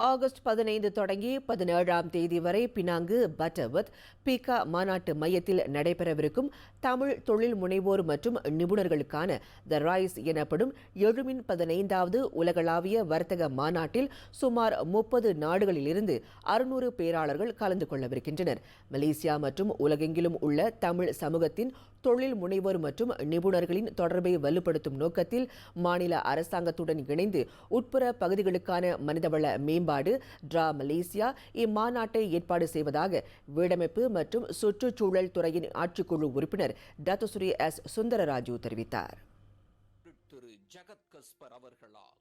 August பதினைந்து தொடங்கி பதினேழாம் தேதி வரை பினாங்கு பட்டர்வத் பீகா மாநாட்டு மையத்தில் நடைபெறவிருக்கும் தமிழ் தொழில் முனைவோர் மற்றும் நிபுணர்களுக்கான த ராய்ஸ் எனப்படும் எழுமின் பதினைந்தாவது உலகளாவிய வர்த்தக மாநாட்டில் சுமார் முப்பது நாடுகளிலிருந்து அறுநூறு பேராளர்கள் கலந்து கொள்ளவிருக்கின்றனர். மலேசியா மற்றும் உலகெங்கிலும் உள்ள தமிழ் சமூகத்தின் தொழில் முனைவோர் மற்றும் நிபுணர்களின் தொடர்பை வலுப்படுத்தும் நோக்கத்தில் மாநில அரசாங்கத்துடன் இணைந்து உட்புற பகுதிகளுக்கான மனிதவள மேம்பாடு டிரா மலேசியா இம்மாநாட்டை ஏற்பாடு செய்வதாக வீடமைப்பு மற்றும் சுற்றுச்சூழல் துறையின் ஆட்சிக்குழு உறுப்பினர் டத்துஸ்ரீ எஸ். சுந்தரராஜு தெரிவித்தார். திரு. ஜகத் கஸ்பர் அவர்களால்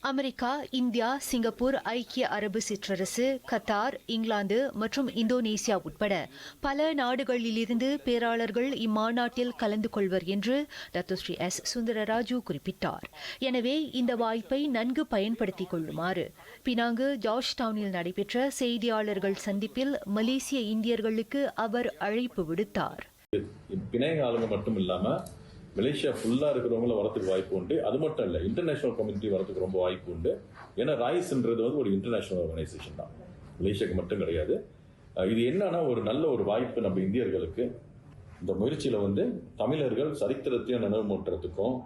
அமெரிக்கா இந்தியா சிங்கப்பூர் ஐக்கிய அரபு சிற்றரசு கத்தார் இங்கிலாந்து மற்றும் இந்தோனேசியா உட்பட பல நாடுகளிலிருந்து பேராளர்கள் இம்மாநாட்டில் கலந்து கொள்வர் என்று டத்துஸ்ரீ எஸ். சுந்தரராஜு குறிப்பிட்டார். எனவே இந்த வாய்ப்பை நன்கு பயன்படுத்திக் கொள்ளுமாறு பினாங்கு ஜார்ஜ் டவுனில் நடைபெற்ற செய்தியாளர்கள் சந்திப்பில் மலேசிய இந்தியர்களுக்கு அவர் அழைப்பு விடுத்தார். ஆளுங்க மட்டும் மலேசியா ஃபுல்லாக இருக்கிறவங்கள வரத்துக்கு வாய்ப்பு உண்டு. அது மட்டும் இல்லை இன்டர்நேஷனல் கம்யூனிட்டி வரத்துக்கு ரொம்ப வாய்ப்பு உண்டு. ஏன்னா ராய்ஸ்ன்றது வந்து ஒரு இன்டர்நேஷனல் ஆர்கனைசேஷன் தான். மலேசியாவுக்கு மட்டும் கிடையாது. இது என்னன்னா ஒரு நல்ல ஒரு வாய்ப்பு நம்ம இந்தியர்களுக்கு. இந்த முயற்சியில் வந்து தமிழர்கள் சரித்திரத்தையும் நினைவுமூட்டுறதுக்கும்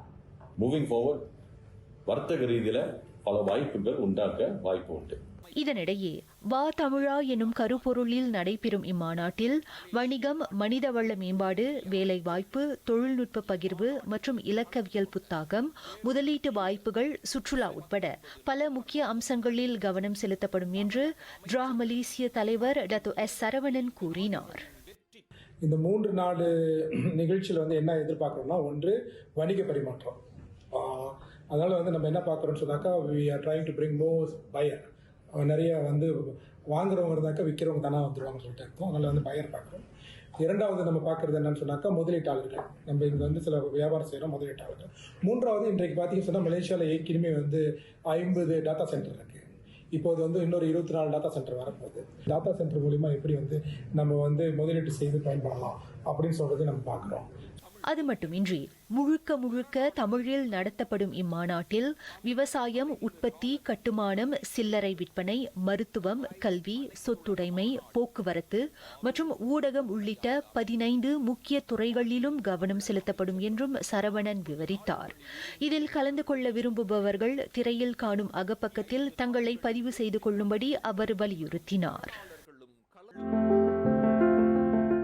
மூவிங் ஃபார்வர்ட் வர்த்தக ரீதியில் பல வாய்ப்புகள் உண்டாக்க வாய்ப்பு உண்டு. இதனிடையே வா தமிழா எனும் கருப்பொருளில் நடைபெறும் இம்மாநாட்டில் வணிகம் மனிதவள மேம்பாடு வேலைவாய்ப்பு தொழில்நுட்ப பகிர்வு மற்றும் இலக்கவியல் புத்தாக்கம் முதலீட்டு வாய்ப்புகள் சுற்றுலா உட்பட பல முக்கிய அம்சங்களில் கவனம் செலுத்தப்படும் என்று டிரா மலேசிய தலைவர் டத்து எஸ். சரவணன் கூறினார். இந்த மூன்று நாடு நிகழ்ச்சியில் வந்து என்ன எதிர்பார்க்குறோம்னா ஒன்று வணிக பரிமாற்றம். அதனால் வந்து நம்ம என்ன பார்க்குறோம்னு சொன்னாக்கா we are trying to bring more buyer நிறைய வந்து வாங்குறவங்க இருந்தாக்கா விற்கிறவங்க தானே வந்துடுவாங்கன்னு சொல்லிட்டு அர்த்தம். அதனால் வந்து பயர் பார்க்குறோம். இரண்டாவது நம்ம பார்க்குறது என்னன்னு சொன்னாக்கா முதலீட்டாளர்கள். நம்ம இங்கே வந்து சில வியாபாரம் செய்கிறோம் முதலீட்டாளர்கள். மூன்றாவது இன்றைக்கு பார்த்தீங்கன்னு சொன்னால் மலேசியாவில் ஏற்கனவே வந்து ஐம்பது டாட்டா சென்டர் இருக்குது இப்போது வந்து இன்னொரு இருபத்தி நாலு டாட்டா சென்டர் வரப்போகுது. டாட்டா சென்டர் மூலிமா எப்படி வந்து நம்ம வந்து முதலீட்டு செய்து பயன்படலாம் அப்படின்னு சொல்கிறது நம்ம பார்க்குறோம். அது மட்டுமின்றி முழுக்க முழுக்க தமிழில் நடத்தப்படும் இம்மாநாட்டில் விவசாயம் உற்பத்தி கட்டுமானம் சில்லறை விற்பனை மருத்துவம் கல்வி சொத்துடைமை போக்குவரத்து மற்றும் ஊடகம் உள்ளிட்ட பதினைந்து முக்கிய துறைகளிலும் கவனம் செலுத்தப்படும் என்றும் சரவணன் விவரித்தார். இதில் கலந்து கொள்ள விரும்புபவர்கள் திரையில் காணும் அகப்பக்கத்தில் தங்களை பதிவு செய்து கொள்ளும்படி அவர் வலியுறுத்தினார்.